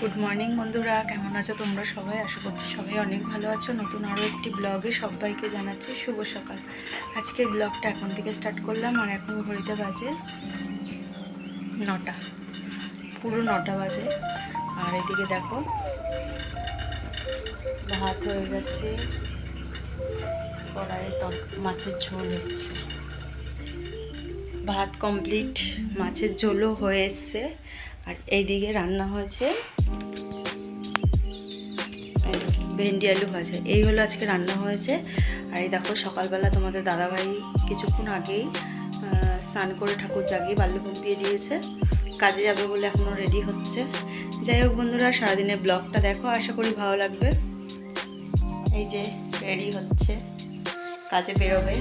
Good morning বন্ধুরা। কেমন আছো তোমরা সবাই? আশা করছি সবাই অনেক ভালো আছো। নতুন আরও একটি ব্লগে সবাইকে জানাচ্ছি শুভ সকাল। আজকের ব্লগটা এখন থেকে স্টার্ট করলাম, আর এখন ঘড়িতে বাজে নটা। পুরো নটা বাজে। আর এদিকে দেখো, ভাত হয়ে গেছে, কড়াইয়ে মাছের ঝোল হচ্ছে। ভাত কমপ্লিট মাছের ঝোলও হয়ে এসছে। আর এইদিকে রান্না হয়েছে ভেন্ডি আলু ভাজা। এই হলো আজকে রান্না হয়েছে। আর এই দেখো, সকালবেলা তোমাদের দাদাভাই কিছুক্ষণ আগেই স্নান করে ঠাকুর জাগিয়ে বাল্যভোগ দিয়ে দিয়েছে। কাজে যাবে বলে এখনও রেডি হচ্ছে। যাই হোক বন্ধুরা, সারাদিনের ব্লগটা দেখো, আশা করি ভালো লাগবে। এই যে রেডি হচ্ছে, কাজে বেরোবে।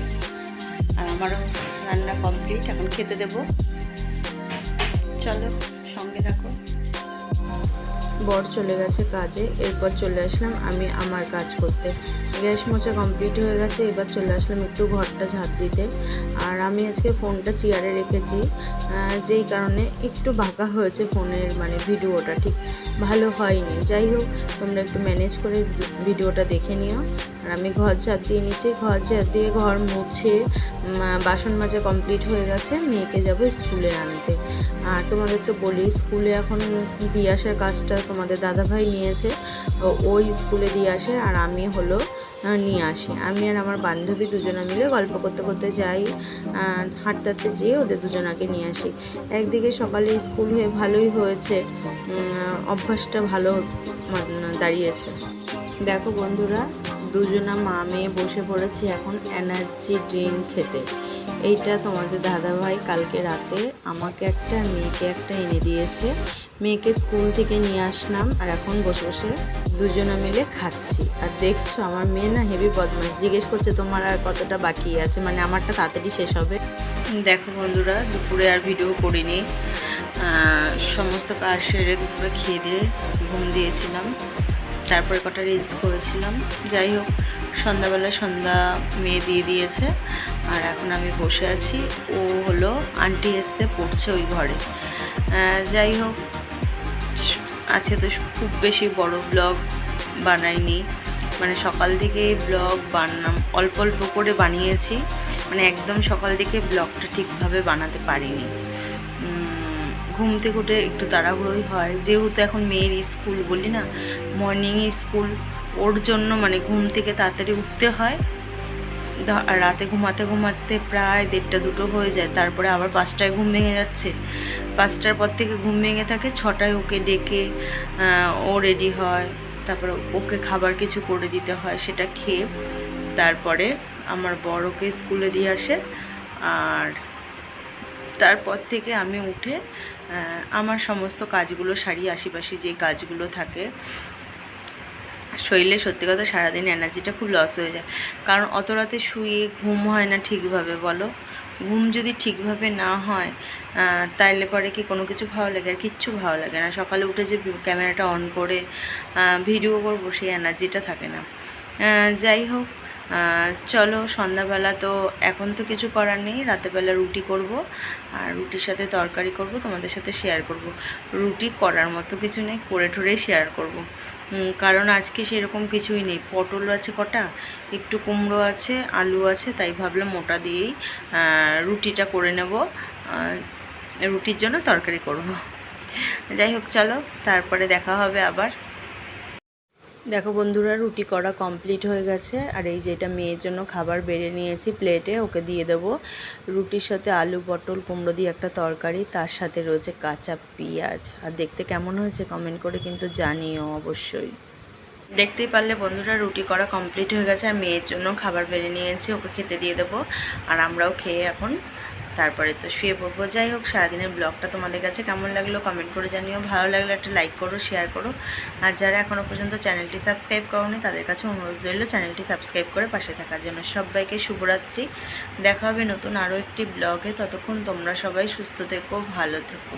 আর আমারও রান্না কমপ্লিট এখন খেতে দেবো। চলো, সঙ্গে থাকো। বর চলে গেছে কাজে, এরপর চলে আসলাম আমি আমার কাজ করতে। গ্যাস মোছা কমপ্লিট হয়ে গেছে, এবার চলে আসলাম একটু ঘরটা ঝাঁপ দিতে। আর আমি আজকে ফোনটা চেয়ারে রেখেছি যেই কারণে একটু বাঁকা হয়েছে ফোনের মানে ভিডিওটা, ঠিক ভালো হয়নি। যাই হোক, তোমরা একটু ম্যানেজ করে ভিডিওটা দেখে নিও। আর আমি ঘর ঝাঁট দিয়ে নিচে, ঘর ঝাঁট দিয়ে ঘর মুছে বাসন মাজা কমপ্লিট হয়ে গেছে, মেয়েকে যাব স্কুলে আনতে। আর তোমাদের তো বলি, স্কুলে এখন দিয়ে আসার কাজটা তোমাদের দাদাভাই নিয়েছে ওই স্কুলে দিয়ে আসে আর আমি হলো নিয়ে আসি। আমি আর আমার বান্ধবী দুজনে মিলে গল্প করতে করতে যাই হাঁটতে হাঁটতে যেয়ে ওদের দুজনাকে নিয়ে আসি। একদিকে সকালে স্কুল হয়ে ভালোই হয়েছে অভ্যাসটা ভালো দাঁড়িয়েছে। দেখো বন্ধুরা দুজনা মা মেয়ে বসে পড়েছি এখন এনার্জি ড্রিঙ্ক খেতে। এইটা তোমাদের দাদাভাই কালকে রাতে আমাকে একটা, মেয়েকে একটা এনে দিয়েছে। মেয়েকে স্কুল থেকে নিয়ে আসলাম আর এখন বসে বসে দুজনা মিলে খাচ্ছি। আর দেখছ আমার মেয়ে না হেভি বদমাস জিজ্ঞেস করছে তোমার আর কতটা বাকি আছে? মানে আমারটা তাড়াতাড়ি শেষ হবে। দেখো বন্ধুরা, দুপুরে আর ভিডিও করিনি। সমস্ত কাজ সেরে দুপুরে খেয়ে দিয়ে ঘুম দিয়েছিলাম। তারপরে কটা রিলস করেছিলাম। যাই হোক সন্ধ্যাবেলা সন্ধ্যা মেয়ে দিয়ে দিয়েছে, আর এখন আমি বসে আছি। ও হলো আন্টি এসছে পড়ছে ওই ঘরে। যাই হোক আছে তো খুব বেশি বড় ব্লগ বানাইনি। মানে সকাল থেকে ব্লগ বানাম, অল্প অল্প করে বানিয়েছি। মানে একদম সকাল থেকে ব্লগটা ঠিকভাবে বানাতে পারিনি। ঘুম থেকে উঠে একটু তাড়াহুড়োই হয়। যেহেতু এখন মেয়ের স্কুল বলি না মর্নিং স্কুল, ওর জন্য মানে ঘুম থেকে তাড়াতাড়ি উঠতে হয়। রাতে ঘুমাতে ঘুমাতে প্রায় দেড়টা দুটো হয়ে যায়, তারপরে আবার পাঁচটায় ঘুম ভেঙে যাচ্ছে। পাঁচটার পর থেকে ঘুম ভেঙে থাকে, ছটায় ওকে ডেকে ও রেডি হয়, তারপরে ওকে খাবার কিছু করে দিতে হয়, সেটা খেয়ে, তারপরে আমার বড়কে স্কুলে দিয়ে আসে। আর তারপর থেকে আমি উঠে আমার সমস্ত কাজগুলো সারি, আশেপাশে যে কাজগুলো থাকে, শরীরে সত্যি কথা সারাদিন এনার্জিটা খুব লস হয়ে যায়। কারণ অত রাতে শুয়ে ঘুম হয় না ঠিকভাবে, বলো? ঘুম যদি ঠিকভাবে না হয় তাইলে পরে কি কোনো কিছু ভালো লাগে? আর কিচ্ছু ভালো লাগে না। সকালে উঠে যে ক্যামেরাটা অন করে ভিডিও করব, সেই এনার্জিটা থাকে না। যাই হোক চলো, সন্ধ্যাবেলা তো এখন তো কিছু করার নেই, রাতেরবেলা রুটি করব, আর রুটির সাথে তরকারি করব, তোমাদের সাথে শেয়ার করব। রুটি করার মতো কিছু নেই, করে ঠোরেই শেয়ার করব। কারণ আজকে সেরকম কিছুই নেই, পটল আছে কটা, একটু কুমড়ো আছে, আলু আছে, তাই ভাবলাম মোটা দিয়েই রুটিটা করে নেব রুটির জন্য তরকারি করব। যাই হোক, চলো, তারপরে দেখা হবে আবার। দেখো বন্ধুরা, রুটি করা কমপ্লিট হয়ে গেছে। আর এই যে এটা মেয়ের জন্য খাবার বেড়ে নিয়েছি প্লেটে ওকে দিয়ে দেবো। রুটির সাথে আলু, পটল, কুমড়ো দিয়ে একটা তরকারি, তার সাথে রয়েছে কাঁচা পেঁয়াজ। আর দেখতে কেমন হয়েছে কমেন্ট করে কিন্তু জানিও অবশ্যই। দেখতেই পারলে বন্ধুরা, রুটি করা কমপ্লিট হয়ে গেছে। আর মেয়ের জন্য খাবার বেড়ে নিয়েছি, ওকে খেতে দিয়ে দেবো। আর আমরাও খেয়ে এখন তারপরে তো শুয়ে পড়ব। যাই হোক, সারাদিনের ব্লগটা তোমাদের কাছে কেমন লাগল কমেন্ট করে জানিও। ভালো লাগলে একটা লাইক করো শেয়ার করো। আর যারা এখনও পর্যন্ত চ্যানেলটি সাবস্ক্রাইব করোনি, তাদের কাছে অনুরোধ রইল চ্যানেলটি সাবস্ক্রাইব করে পাশে থাকার জন্য। সবাইকে শুভরাত্রি। দেখা হবে নতুন আরও একটি ব্লগে ততক্ষণ তোমরা সবাই সুস্থ থেকো, ভালো থেকো।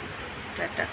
টাটা।